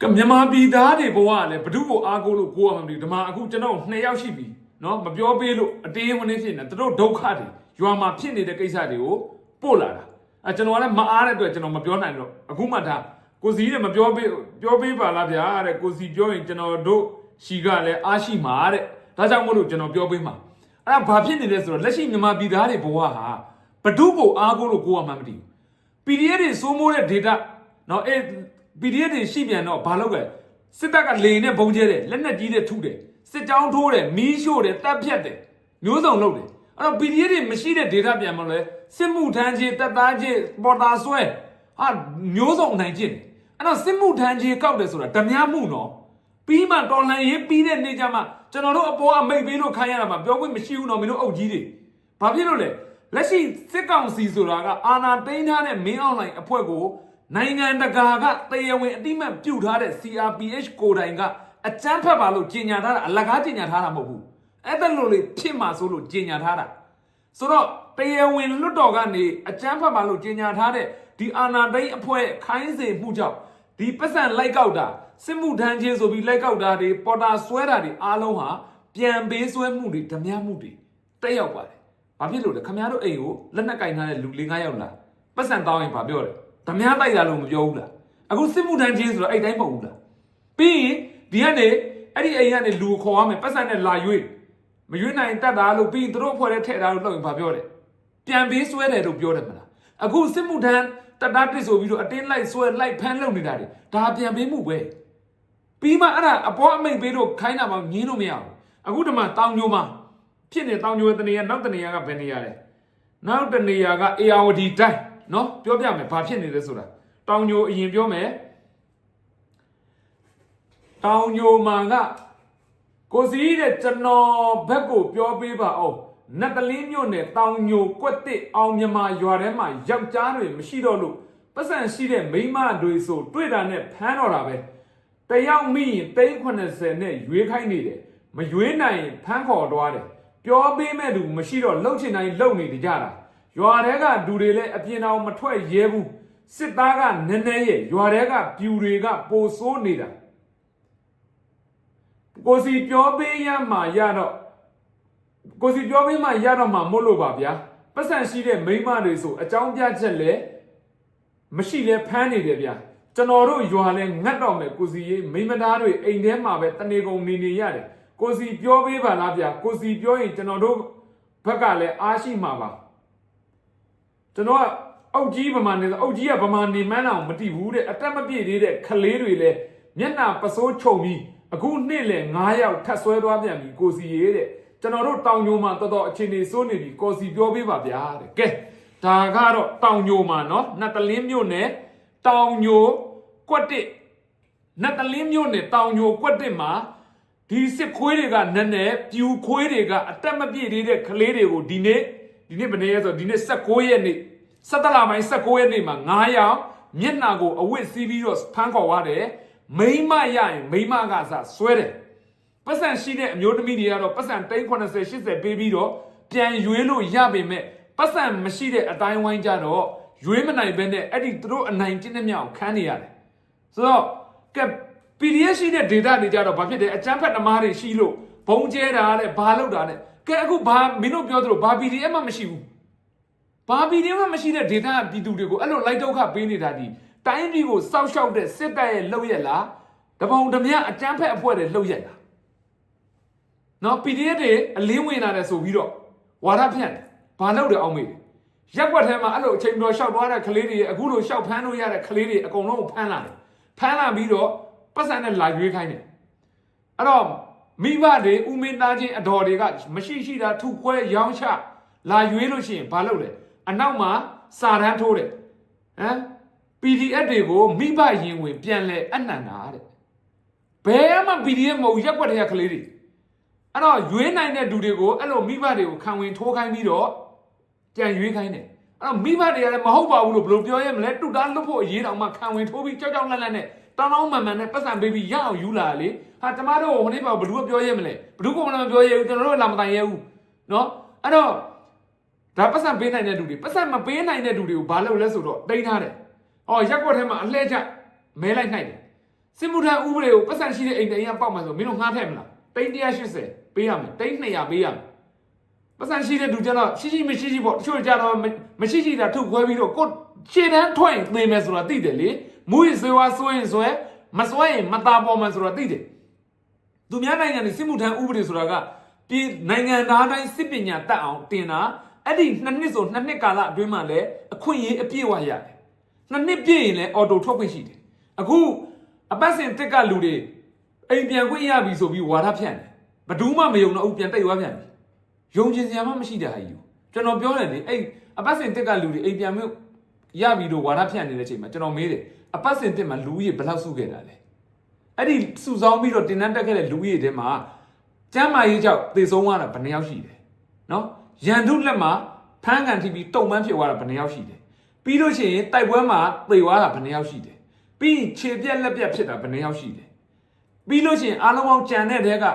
ကမြန်မာပြည်သားတွေဘဝကလည်းဘ ᱹ ကိုအားကိုးလို့ကိုယ်ရမှာမသိဘူးဒီမှာအခုကျွန်တော်နှစ်ယောက်ရှိပြီနော်မပြောပေးလို့အတင်းဝင်နေဖြစ်နေသူတို့ဒုက္ခတွေရွာမှာဖြစ်နေတဲ့ကိစ္စတွေကိုပို့လာတာအဲကျွန်တော်ကလည်းမအားတဲ့အတွက်ကျွန်တော်မပြောနိုင်တော့အခုမှဒါကိုစီတဲ့မပြောပေးပြောပေးပါလားဗျာတဲ့ကိုစီပြောရင်ကျွန်တော်တို့ရှီကလည်းအားရှိမှာတဲ့ဒါကြောင့်မို့လို့ကျွန်တော်ပြောပေးမှာအဲ့ဒါဘာဖြစ်နေလဲဆိုတော့လက်ရှိမြန်မာပြည်သားတွေဘဝဟာဘ ᱹ ကိုအားကိုးလို့ကိုယ်ရမှာမသိဘူး PDF တွေစိုးမိုးတဲ့ data เนาะအဲ PDF တွေရှိပြန်တော့ဘာလုပ်လဲစစ်တပ်ကလေနဲ့ဘုံကျဲတယ်လက်နက်ကြီးတွေထုတယ်စစ်ကြောင်းထိုးတယ်မီးရှို့တယ်တပ်ဖြတ်တယ်မျိုးစုံလုပ်တယ်အဲ့တော့ PDF တွေမရှိတဲ့ data ပြန်မလဲစစ်မှုထမ်းကြီးတပ်သားကြီးပေါ်တာဆွဲဟာမျိုးစုံနိုင်ကျင့်တယ်အဲ့တော့စစ်မှုထမ်းကြီးကောက်တယ်ဆိုတာဓမြမှုနော်ပြီးမှတော်လှန်ရေးပြီးတဲ့နေ့ကျမှကျွန်တော်တို့အပေါ်အမိတ်ပေးလို့ခိုင်းရတာမှာပြောခွင့်မရှိဘူးနော်မင်းတို့အုပ်ကြီးတွေဘာဖြစ်လို့လဲလက်ရှိစစ်ကောင်စီဆိုတာကအာဏာသိမ်းထားတဲ့မင်းအောင်လှိုင်အဖွဲ့ကို နိုင်ငံတကာကတရားဝင်အတိမတ်ပြုတ်ထားတဲ့ CRPH ကိုယ်တိုင်ကအကြမ်းဖက်ပါလို့ကြေညာထားတာအလကားကြေညာထားတာမဟုတ်ဘူးအဲ့ဒါလို့လေဖြစ်မှာဆိုလို့ကြေညာထားတာဆိုတော့တရားဝင်လွတ်တော်ကနေအကြမ်းဖက်ပါလို့ကြေညာထားတဲ့ဒီအာနာသိန်းအဖွဲ့ခိုင်းစေမှုကြောင့်ဒီပတ်စံလိုက်ကောက်တာစစ်မှုထမ်းချင်းဆိုပြီးလိုက်ကောက်တာတွေပေါ်တာဆွဲတာတွေအားလုံးဟာပြန်ပေးဆွဲမှုတွေဓမြမှုတွေတက်ရောက်ပါတယ်ဘာဖြစ်လို့လဲခမရတို့အိမ်ကိုလက်နက်ကင်ထားတဲ့လူ၄၅ယောက်လားပတ်စံတောင်းရင်ဘာပြောလဲ ဓမြတိုက်တာလို့မပြောဘူးလားအခုစစ်မှုထမ်းချင်းဆိုတော့အဲ့တိုင်းမဟုတ်ဘူးလားပြီးရင်ဒီကနေအဲ့ဒီအိမ်ကနေလူကိုခေါ်ရမယ်ပတ်စံနဲ့လာရွေးမရွေးနိုင်တတ်တာလို့ပြီးရင်သူတို့အဖွဲ့ထဲထည့်တာလို့လုပ်ရင်ဘာပြောတယ်ပြန်ပေးဆွဲတယ်လို့ပြောတယ်မလားအခုစစ်မှုထမ်းတတတစ်ဆိုပြီးတော့အတင်းလိုက်ဆွဲလိုက်ဖမ်းလုပ်နေတာတွေဒါပြန်ပေးမှုပဲပြီးမှအဲ့ဒါအပေါ်အမိတ်ပေးတော့ခိုင်းတာမှငင်းလို့မရဘူးအခုဒီမှာတောင်ညိုမှာဖြစ်နေတောင်ညိုတနေရနောက်တနေရကဘယ်နေရလဲနောက်တနေရာကအေယာဝတီတိုင်း နော်ပြောပြမယ်ဘာဖြစ်နေလဲဆိုတာတောင်ညိုအရင်ပြောမယ်တောင်ညိုမှာကကိုစီတဲ့ကျွန်တော်ဘက်ကိုပြောပေးပါအောင်နတ်တလင်းမြို့နယ်တောင်ညိုကွက်တစ်အောင်မြမာရွာထဲမှာယောက်ျားတွေမရှိတော့လို့ပတ်စံရှိတဲ့မိန်းမတွေဆိုတွေ့တာနဲ့ဖမ်းတော့တာပဲတယောက်မိရင်380နဲ့ရွေးခိုင်းနေတယ်မရွေးနိုင်ရင်ဖမ်းခေါ်သွားတယ်ပြောပေးမဲ့သူမရှိတော့လှုပ်ချင်တိုင်းလှုပ်နေကြတာ ရွာထဲကလူတွေလည်းအပြင်အောင်မထွက်ရဲဘူးစစ်သားကနည်းနည်းရဲ့ရွာထဲကပြူတွေကပိုဆိုးနေတာကိုစီပြောပေးရမှရတော့ကိုစီပြောပေးမှရတော့မှမို့လို့ပါဗျာပတ်စံရှိတဲ့မိန်းမတွေဆိုအကြောင်းပြချက်လဲမရှိလဲဖမ်းနေတယ်ဗျာကျွန်တော်တို့ရွာလဲငတ်တော့မယ်ကိုစီရေးမိန်းမသားတွေအိမ်ထဲမှာပဲတနေကုန်နေနေရတယ်ကိုစီပြောပေးပါလားဗျာကိုစီပြောရင်ကျွန်တော်တို့ဘက်ကလည်းအားရှိမှာပါ ကျွန်တော်ကအုတ်ကြီးဗမာနေဆိုအုတ်ကြီးကဗမာနေမှန်းအောင်မတိဘူးတဲ့အတက်မပြည့်သေးတဲ့ခလေးတွေလဲမျက်နှာပစိုးခြုံပြီးအခုနှစ်လေ9ယောက်ထပ်ဆွဲသွားပြန်ပြီကိုစီရေးတဲ့ ကျွန်တော်တို့တောင်ညိုမှာတော်တော်အခြေအနေစိုးနေပြီကော်စီပြောပေးပါဗျာတဲ့ကဲဒါကတော့တောင်ညိုမှာเนาะနတ်တလင်းမြို့နယ်တောင်ညိုကွက်တစ်နတ်တလင်းမြို့နယ်တောင်ညိုကွက်တစ်မှာဒီစစ်ခွေးတွေကနည်းနည်းပြူခွေးတွေကအတက်မပြည့်သေးတဲ့ကလေးတွေကိုဒီနေ့ ဒီနေ့ဘယ်နေ့လဲဆိုတော့ဒီနေ့16ရက်နေ့17လပိုင်း16ရက်နေ့မှာ9ယောက်မျက်နှာကိုအဝတ်စီးပြီးတော့ဖမ်းခေါ်သွားတယ်မိမရရင်မိမကစဆွဲတယ်ပတ်စံရှိတဲ့အမျိုးသမီးတွေကတော့ပတ်စံ380 80ပေးပြီးတော့ပြန်ရွေးလို့ရပေမဲ့ပတ်စံမရှိတဲ့အတိုင်းဝိုင်းကြတော့ရွေးမနိုင်ဘဲနဲ့အဲ့ဒီသူတို့အနိုင်ကျင့်တဲ့မြောက်ခန်းနေရတယ်ဆိုတော့ကဲ PDF ရှိတဲ့ data တွေကြတော့ဘာဖြစ်တယ်အချမ်းဖက်သမားတွေရှိလို့ဘုံကျဲတာတဲ့ဘာလောက်တာတဲ့ ကဲအခုဘာမင်းတို့ပြောသလိုဘာ PDF မှမရှိဘူးဘာ PDF မှမရှိတဲ့ data ပြည်သူတွေကိုအဲ့လိုလိုက်ဒုက္ခပေးနေတာဒီတိုင်းပြည်ကိုစောက်ရှောက်တဲ့စစ်တပ်ရဲ့လှုပ်ရက်လားတပုံတမအချမ်းဖက်အဖွဲ့တွေလှုပ်ရက်လားနော် PDF တွေအလင်းဝင်လာတယ်ဆိုပြီးတော့ဝါဒဖြန့်တယ်ဘာလို့လဲအောင်မေးတယ်ရက်ွက်ထဲမှာအဲ့လိုအချိန်တော်ရှောက်သွားတဲ့ကလေးတွေအခုလိုရှောက်ဖမ်းလို့ရတဲ့ကလေးတွေအကုန်လုံးကိုဖမ်းလာတယ်ဖမ်းလာပြီးတော့ပတ်စံနဲ့လာရွေးခိုင်းတယ်အဲ့တော့ မိဘတွေဥမင်းသားချင်းအတော်တွေကမရှိရှိတာထုခွဲရောင်းချလာရွေးလို့ရှိရင်ဘာလုပ်လဲအနောက်မှာစာတန်းထိုးတယ်ဟမ် PDF တွေကိုမိဘရင်ဝင်ပြန်လဲအနှံတာတဲ့ဘယ်မှ PDF မဟုတ်ရက်ွက်ထဲကကလေးတွေအဲ့တော့ရွေးနိုင်တဲ့လူတွေကိုအဲ့လိုမိဘတွေကိုခံဝင်ထိုးခိုင်းပြီးတော့ကြံရွေးခိုင်းတယ်အဲ့တော့မိဘတွေကလည်းမဟုတ်ပါဘူးလို့ဘယ်လိုပြောရဲမလဲတူတာလွတ်ဖို့အရေးတောင်မှခံဝင်ထိုးပြီးကြောက်ကြောက်လန့်လန့်နဲ့ တောင်းတောင်းမှန်မှန်နဲ့ပတ်စံပေးပြီးရအောင်ယူလာလေဟာကျမတို့ဟိုနေ့ပါဘယ်သူကပြောရဲမလဲဘယ်သူကမှမပြောရဲဘူးကျွန်တော်တို့လာမတိုင်ရဲဘူးเนาะအဲ့တော့ဒါပတ်စံပေးနိုင်တဲ့လူတွေပတ်စံမပေးနိုင်တဲ့လူတွေကိုဘာလုပ်လဲဆိုတော့တိန်းထားတယ်အော်ရက်ကွက်ထဲမှာအလှဲ့ချမဲလိုက်နိုင်တယ် စစ်မှုထမ်းဥပဒေကိုပတ်စံရှိတဲ့အိမ်တိုင်ကပေါက်မှာဆိုမင်းတို့ငှားထည့်မလားတိန်း180ပေးရမယ်တိန်း200ပေးရမယ်ပတ်စံရှိတဲ့လူကျတော့ရှိရှိမရှိရှိပေါ့တချို့ကြတော့မရှိရှိတာထုတ်ခွဲပြီးတော့ကိုခြေတန်းထွက်ရင်သေမယ်ဆိုတာသိတယ်လေ မူရဆွေဝါဆွေရင်ဆွဲမဆွဲရင်မตาပေါ်မှာဆိုတာသိတယ်သူများနိုင်ငံတွေစစ်မှုထမ်းဥပဒေဆိုတာကပြည်နိုင်ငံသားတိုင်းစစ်ပညာတတ်အောင်တင်တာအဲ့ဒီနှစ်နှစ်ဆိုနှစ်နှစ်ကာလအတွင်းမှာလည်းအခွင့်အရေးအပြည့်အဝရတယ်နှစ်နှစ်ပြည့်ရင်လည်းအော်တိုထွက်ခွင့်ရှိတယ်အခုအပတ်စဉ်တက်ကလူတွေအိမ်ပြန်ခွင့်ရပြီဆိုပြီးဝါဒဖြန့်တယ်ဘယ်သူမှမယုံတော့ဘူးပြန်တိတ်သွားပြန်ပြီယုံကြည်စရာမှမရှိတဲ့ဟာကြီးကိုကျွန်တော်ပြောတယ်လေအဲ့အပတ်စဉ်တက်ကလူတွေအိမ်ပြန်ခွင့်ရပြီလို့ဝါဒဖြန့်နေတဲ့အချိန်မှာကျွန်တော်မေးတယ် အပတ်စဉ်တက်မှာလူကြီးဘယ်လောက်စုခဲ့တာလဲအဲ့ဒီစုဆောင်းပြီးတော့တင်တန်းတက်ခဲ့တဲ့လူကြီးတွေထဲမှာကျမ်းမာရေးကြောင့်သေဆုံးသွားတာဘယ်နှယောက်ရှိတယ်နော်ရန်တုလက်မှာဖမ်းကန်ထိပြီးတုံမန်းဖြစ်သွားတာဘယ်နှယောက်ရှိတယ်ပြီးလို့ရှိရင်တိုက်ပွဲမှာသေသွားတာဘယ်နှယောက်ရှိတယ်ပြီးရင်ခြေပြက်လက်ပြက်ဖြစ်တာဘယ်နှယောက်ရှိတယ်ပြီးလို့ရှိရင်အားလုံးပေါင်းကြံတဲ့တဲက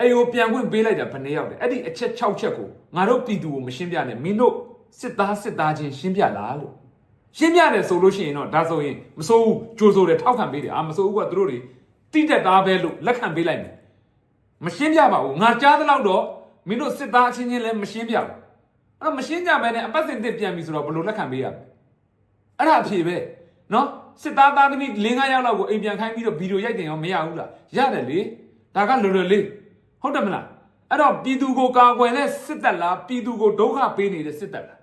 အိမ်ကိုပြန်ခွင့်ပေးလိုက်တာဘယ်နှယောက်လဲအဲ့ဒီအချက်6ချက်ကိုငါတို့ပြည်သူကိုမရှင်းပြနဲ့မင်းတို့စစ်သားစစ်သားချင်းရှင်းပြလားလို့ ရှင်းပြတယ်ဆိုလို့ရှိရင်တော့ဒါဆိုရင်မစိုးဘူးကြိုးဆိုတယ်ထောက်ခံပေးတယ်အာမစိုးဘူးကသူတို့တွေတိတက်သားပဲလို့လက်ခံပေးလိုက်မယ်မရှင်းပြပါဘူးငါကြားသလောက်တော့မင်းတို့စစ်သားအချင်းချင်းလည်းမရှင်းပြဘူးအဲ့တော့မရှင်းကြဘဲနဲ့အပတ်စဉ်တစ်ပြန်ပြီဆိုတော့ဘယ်လိုလက်ခံပေးရမလဲအဲ့ဒါအဖြေပဲနော်စစ်သားသားသမီး၄၅ယောက်လောက်ကိုအိမ်ပြန်ခိုင်းပြီးတော့ဗီဒီယိုရိုက်တင်ရောမရဘူးလားရတယ်လေဒါကလွယ်လွယ်လေးဟုတ်တယ်မလားအဲ့တော့ပြည်သူကိုကာကွယ်တဲ့စစ်တပ်လားပြည်သူကိုဒုက္ခပေးနေတဲ့စစ်တပ်လား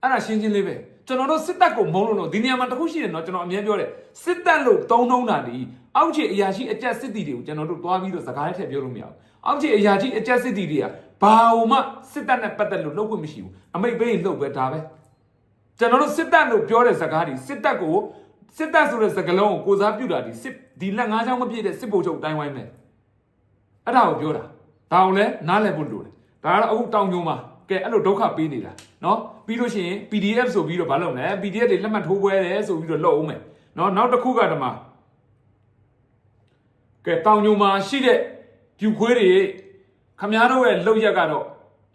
အဲ့ဒါရှင်းချင်းလေးပဲ ကျွန်တော်တို့စစ်တပ်ကိုမုန်းလို့တော့ဒီနေရာမှာတခုရှိတယ်နော်ကျွန်တော်အမြဲပြောတယ်စစ်တပ်လို့တုံးတုံးတာဒီအောက်ခြေအရာရှိအကြက်စစ်တီတွေကိုကျွန်တော်တို့တွားပြီးတော့စကားထည့်ပြောလို့မရဘူးအောက်ခြေအရာရှိအကြက်စစ်တီတွေကဘာလို့မှစစ်တပ်နဲ့ပတ်သက်လို့လုပ်ခွင့်မရှိဘူးအမိတ်ပေးရင်လုပ်ပဲဒါပဲကျွန်တော်တို့စစ်တပ်လို့ပြောတဲ့စကားဒီစစ်တပ်ကိုစစ်တပ်ဆိုတဲ့စကားလုံးကိုကိုစားပြုတာဒီစစ်ဒီလက်ငါးချောင်းမပြည့်တဲ့စစ်ဘုံချုပ်တိုင်းဝိုင်းမဲ့အဲ့ဒါကိုပြောတာဒါအောင်လဲနားလည်ဖို့လိုတယ်ဒါကတော့အခုတောင်ကျုံမှာကဲအဲ့လိုဒုက္ခပေးနေတာနော် ပြီးလို့ရှိရင် PDF ဆိုပြီးတော့မလုပ်နဲ့ PDF တွေလက်မှတ်ထိုးပွဲတယ်ဆိုပြီးတော့လုပ်အောင်မယ်နော်နောက်တစ်ခုကဓမ္မကဲတောင်ညုံမှာရှိတဲ့ပြူခွေးတွေခမားတို့ရဲ့လောက်ရက်ကတော့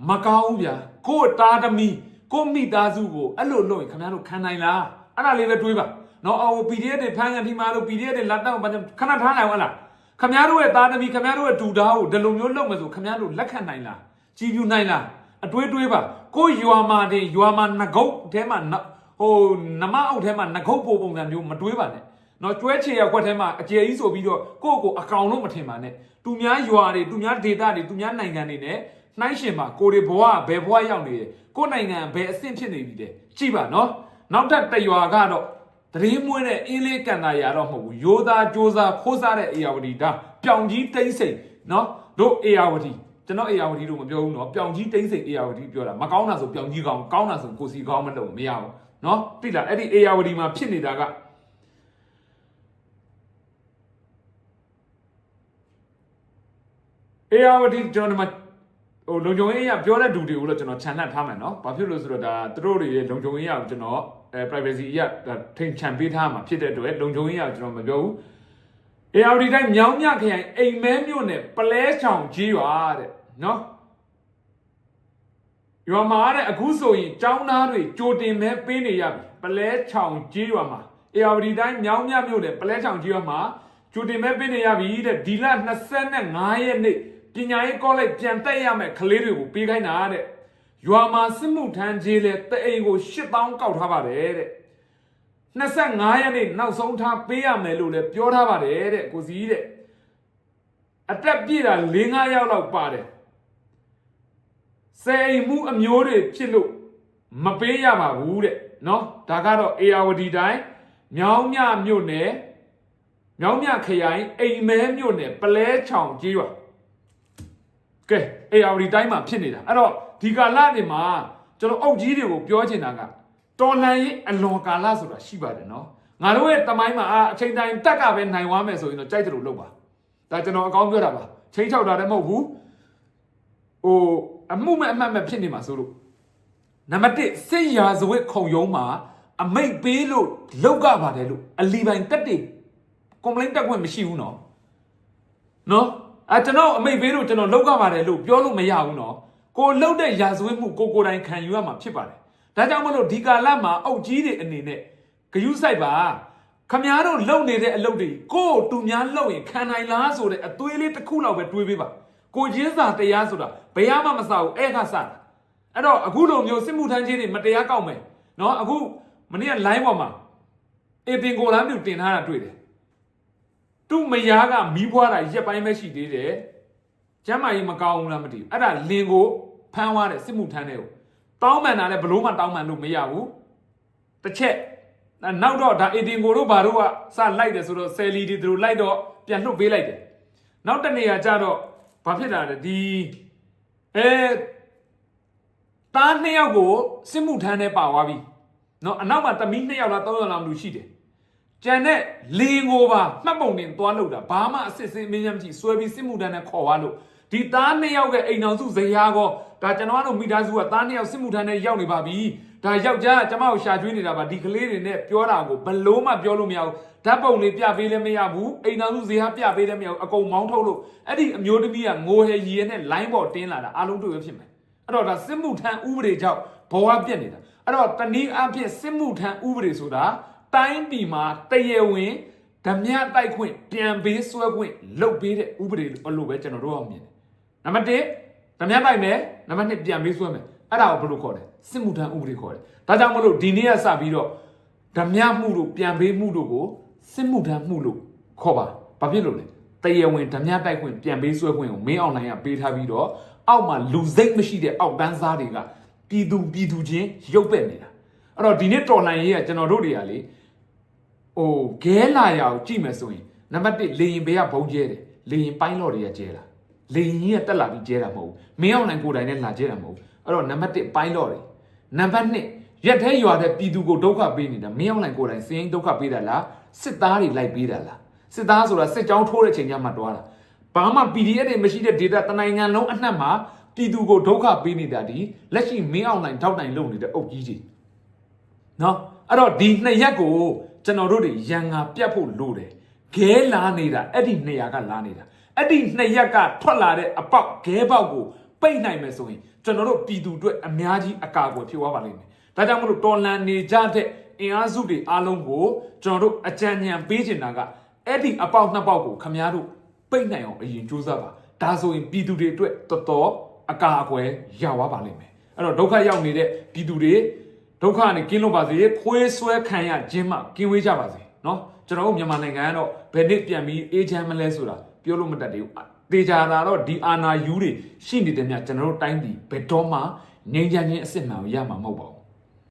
မကောင်းဘူးဗျာကို့တားသမီးကို့မိသားစုကိုအဲ့လိုလုပ်ရင်ခမားတို့ခံနိုင်လားအဲ့ဒါလေးပဲတွေးပါနော်အော် PDF တွေဖမ်းကန်ထိမှာလို့ PDF တွေလက်တောက်ခဏထားနိုင်ဟုတ်လားခမားတို့ရဲ့တားသမီးခမားတို့ရဲ့ဒူတားကိုဒီလိုမျိုးလုပ်မယ်ဆိုခမားတို့လက်ခံနိုင်လားကြည်ပြူနိုင်လား အတွေးတွေးပါကိုယွာမာတင်ယွာမာငကုတ်အဲမှာနဟိုနမအုပ်ထဲမှာငကုတ်ပိုပုံစံမျိုးမတွေးပါနဲ့နော်ကျွဲချေရခွက်ထဲမှာအကျယ်ကြီးဆိုပြီးတော့ကိုယ့်ကိုအကောင်လို့မထင်ပါနဲ့သူများယွာတွေသူများဒေတာတွေသူများနိုင်ငံတွေနဲ့နှိုင်းရှင်ပါကိုတွေဘဝဘယ်ဘဝရောက်နေတယ်ကိုယ့်နိုင်ငံဘယ်အဆင့်ဖြစ်နေပြီလဲကြည့်ပါနော်နောက်ထပ်တရွာကတော့တရင်မွေးတဲ့အင်းလေးကန်တာရာတော့မဟုတ်ဘူးရိုးသားကြိုးစားခိုးစားတဲ့အေယာဝတီဒါပြောင်ကြီးတိမ့်စိန်နော်တို့အေယာဝတီ ကျွန်တော်အေယာဝတီတို့မပြောဘူးနော်ပြောင်ကြီးတိမ့်စိန်အေယာဝတီပြောတာမကောင်းတာဆိုပြောင်ကြီးကောင်းကောင်းတာဆိုကိုစီကောင်းမလို့မရဘူးနော်တိလားအဲ့ဒီအေယာဝတီမှာဖြစ်နေတာကအေယာဝတီကျွန်တော်ဒီမှာဟိုလုံခြုံရေးအရပြောတဲ့ဒူတွေကိုတော့ကျွန်တော်ခြံနှံ့ထားမယ်နော်။ဘာဖြစ်လို့ဆိုတော့ဒါသူတို့တွေရဲ့လုံခြုံရေးအရကိုကျွန်တော်အဲ privacy အရဒါထိန်ချန်ပေးထားမှာဖြစ်တဲ့အတွက်လုံခြုံရေးအရကျွန်တော်မပြောဘူး။ ARD တိုင်းမြောင်းမြခရိုင်အိမ်မဲမြို့နယ်ပလဲချောင်ကြီးရွာတဲ့ နော်။ရွာမှာတဲ့အခုဆိုရင်ចောင်းသားတွေကြိုတင်မဲပေးနေရပြီပလဲချောင်ကြီးရွာမှာ ARD တိုင်းမြောင်းမြမြို့နယ်ပလဲချောင်ကြီးရွာမှာကြိုတင်မဲပေးနေရပြီတဲ့ဒီလ25ရက်နေ့ပညာရေးကောလိပ်ပြန်တက်ရမယ်ကလေးတွေကိုပေးခိုင်းတာတဲ့ရွာမှာစစ်မှုထမ်းကြီးလဲတအိမ်ကို8000ကောက်ထားပါတယ်တဲ့25ရက်နေ့နောက်ဆုံးထားပေးရမယ်လို့လည်းပြောထားပါတယ်တဲ့ကိုစီတဲ့အတက်ပြည့်တာ4-5ယောက်လောက်ပါတယ် စေအိမ်မှုအမျိုးတွေဖြစ်လို့မပေးရပါဘူးတဲ့နော်ဒါကတော့ ARD တိုင်းမြောင်းမြမြို့နယ်မြောင်းမြခရိုင်အိမ်မဲမြို့နယ်ပလဲချောင်ကြီးရွာကဲ ARD တိုင်းမှာဖြစ်နေတာအဲ့တော့ဒီကာလတွေမှာကျွန်တော်အုပ်ကြီးတွေကိုပြောချင်တာကတော်လန်ရေးအလွန်ကာလဆိုတာရှိပါတယ်နော်ငါတို့ရဲ့တမိုင်းမှာအာအချိန်တိုင်းတက်ကပဲနိုင်သွားမယ်ဆိုရင်တော့ကြိုက်တယ်လို့လုပ်ပါဒါကျွန်တော်အကောင်းပြောတာပါချိန်ချောက်တာလည်းမဟုတ်ဘူးဟို အမှုမဲ့အမှတ်မဲ့ဖြစ်နေမှာဆိုလို့နံပါတ်1စစ်ရာဇဝတ်ခုံရုံးမှာအမိတ်ပေးလို့လောက်ကပါတယ်လို့အလီပိုင်တက်တွေ complaint တက်ခွင့်မရှိဘူးနော်နော်အဲကျွန်တော်အမိတ်ဘေးတို့ကျွန်တော်လောက်ကပါတယ်လို့ပြောလို့မရဘူးနော်ကိုလှုပ်တဲ့ရာဇဝတ်မှုကိုကိုယ်တိုင်ခံယူရမှာဖြစ်ပါတယ်ဒါကြောင့်မလို့ဒီကာလမှာအုတ်ကြီးတွေအနေနဲ့ဂယုစိုက်ပါခမားတို့လုံနေတဲ့အလုပ်တွေကိုယ်တူများလုံရင်ခံနိုင်လားဆိုတဲ့အသွေးလေးတစ်ခုလောက်ပဲတွေးပေးပါ ကိုချင်းစာတရားဆိုတာဘယ်မှမစဘူးအဲ့ခါစတာအဲ့တော့အခုလိုမျိုးစစ်မှုထမ်းခြင်းတွေမတရားကောက်မယ်နော်အခုမနေ့က line ပေါ်မှာအေတင်ကိုလာမျိုးတင်ထားတာတွေ့တယ်သူ့မယားကမီးဖွားတာရက်ပိုင်းပဲရှိသေးတယ်ကျမ်းမာရေးမကောင်းဘူးလားမသိဘူးအဲ့ဒါလင်ကိုဖမ်းသွားတယ်စစ်မှုထမ်းတဲ့ကိုတောင်းပန်တာလည်းဘလို့မှတောင်းပန်လို့မရဘူးတစ်ချက်နောက်တော့ဒါအေတင်ကိုတို့ဘာတို့ကစလိုက်တယ်ဆိုတော့ဆယ်လီတွေသူတို့လိုက်တော့ပြန်လှုပ်ပေးလိုက်တယ်နောက်တနေရာကျတော့ ဘာဖြစ်တာလဲဒီအဲတားနှစ်ယောက်ကိုစစ်မှုထမ်းနဲ့ပါသွားပြီနော်အနောက်မှာတမီးနှစ်ယောက်လားသုံးယောက်လားမလို့ရှိတယ်ကျန်တဲ့လင်းကိုပါမှတ်ပုံတင်သွားလို့တာဘာမှအစစ်စင်းမင်းရမကြည့်ဆွဲပြီးစစ်မှုထမ်းနဲ့ခေါ်သွားလို့ဒီသားနှစ်ယောက်ရဲ့အိမ်တော်စုဇရာကောဒါကျွန်တော်တို့မိသားစုကသားနှစ်ယောက်စစ်မှုထမ်းနဲ့ရောက်နေပါပြီ ဒါယောက်ျားကကျမကိုရှာကျွေးနေတာပါဒီကလေးတွေနဲ့ပြောတာကိုဘလို့မှပြောလို့မရဘူးဓာတ်ပုံလေးပြပေးလည်းမရဘူးအိမ်တော်စုဇရာပြပေးလည်းမရဘူးအကုန်မောင်းထုတ်လို့အဲ့ဒီအမျိုးသမီးကငိုဟဲရီရဲနဲ့ line ပေါ်တင်းလာတာအားလုံးတွေ့ရဖြစ်မယ်အဲ့တော့ဒါစစ်မှုထမ်းဥပဒေကြောင့်ဘဝပြက်နေတာအဲ့တော့တနည်းအားဖြင့်စစ်မှုထမ်းဥပဒေဆိုတာတိုင်းပြည်မှာတရားဝင်ဓမြတိုက်ခွင့်ပြန်ပေးဆွဲခွင့်လုပ်ပေးတဲ့ဥပဒေလို့ပဲကျွန်တော်တို့ကမြင်တယ်နံပါတ်1ဓမြတိုက်မယ်နံပါတ်2ပြန်ပေးဆွဲမယ် အဲ့ဒါကိုဘယ်လိုခေါ်လဲစစ်မှုထမ်းဥပဒေခေါ်တယ်ဒါကြောင့်မလို့ဒီနေ့ကစပြီးတော့ဓမြမှုတို့ပြန်ပေးမှုတို့ကိုစစ်မှုထမ်းမှုလို့ခေါ်ပါဘာဖြစ်လို့လဲတရားဝင်ဓမြတိုက်ခွင့်ပြန်ပေးဆွဲခွင့်ကိုမင်းအောင်နိုင်ကပေးထားပြီးတော့အောက်မှာလူစိတ်မရှိတဲ့အောက်တန်းစားတွေကပြည်သူပြည်သူချင်းရုပ်ပက်နေတာအဲ့တော့ဒီနေ့တော်လှန်ရေးကကျွန်တော်တို့တွေကလေဟိုခဲလာရအောင်ကြည့်မယ်ဆိုရင်နံပါတ်1လေရင်ဘေးကဘုံကျဲတယ်လေရင်ပိုင်းလော့တွေကကျဲတာလေရင်ကြီးကတက်လာပြီးကျဲတာမဟုတ်ဘူးမင်းအောင်နိုင်ကိုယ်တိုင်နဲ့လာကျဲတာမဟုတ်ဘူး အဲ့တော့နံပါတ်1ပိုင်းလော့တွေနံပါတ်2ရက်သေးရွာတဲ့ပြည်သူကိုဒုက္ခပေးနေတာမင်းအောင်နိုင်ကိုယ်တိုင်စင်းဒုက္ခပေးတာလားစစ်သားတွေလိုက်ပေးတာလားစစ်သားဆိုတာစစ်ကြောင်းထိုးတဲ့ချိန်ကျမှတွားတာဘာမှ PDF တွေမရှိတဲ့ data တနိုင်ငံလုံးအနှံ့မှာပြည်သူကိုဒုက္ခပေးနေတာဒီလက်ရှိမင်းအောင်နိုင်ထောက်တိုင်လုပ်နေတဲ့အုပ်ကြီးကြီးနော်အဲ့တော့ဒီနှစ်ရက်ကိုကျွန်တော်တို့တွေရန်ငါပြတ်ဖို့လိုတယ်ခဲလာနေတာအဲ့ဒီနှစ်ရက်ကလာနေတာအဲ့ဒီနှစ်ရက်ကထွက်လာတဲ့အပေါက်ခဲပေါက်ကို ပိတ်နိုင်မယ်ဆိုရင်ကျွန်တော်တို့ပြည်သူအတွက်အများကြီးအကာအကွယ်ဖြစ်သွားပါလိမ့်မယ်။ဒါကြောင့်မလို့တော်လန်နေကြတဲ့အင်အားစုတွေအားလုံးကိုကျွန်တော်တို့အကြံဉာဏ်ပေးချင်တာကအဲ့ဒီအပေါက်နှစ်ပေါက်ကိုခမားတို့ပိတ်နိုင်အောင်အရင်ကြိုးစားပါ။ဒါဆိုရင်ပြည်သူတွေအတွက်တော်တော်အကာအကွယ်ရသွားပါလိမ့်မယ်။အဲ့တော့ဒုက္ခရောက်နေတဲ့ပြည်သူတွေဒုက္ခနဲ့ကင်းလွတ်ပါစေ၊ခွေးဆွဲခံရခြင်းမှကင်းဝေးကြပါစေ။နော်ကျွန်တော်တို့မြန်မာနိုင်ငံကတော့ဘယ်နှစ်ပြန်ပြီးအေးချမ်းမလဲဆိုတာပြောလို့မတတ်သေးဘူး တေချာတာတော့ဒီအာနာယူတွေရှိနေတဲ့မြတ်ကျွန်တော်တို့တိုင်းပြည်ဘယ်တော့မှငြိမ်းချမ်းခြင်းအစ်စ်မှန်ကိုရမှာမဟုတ်ပါဘူး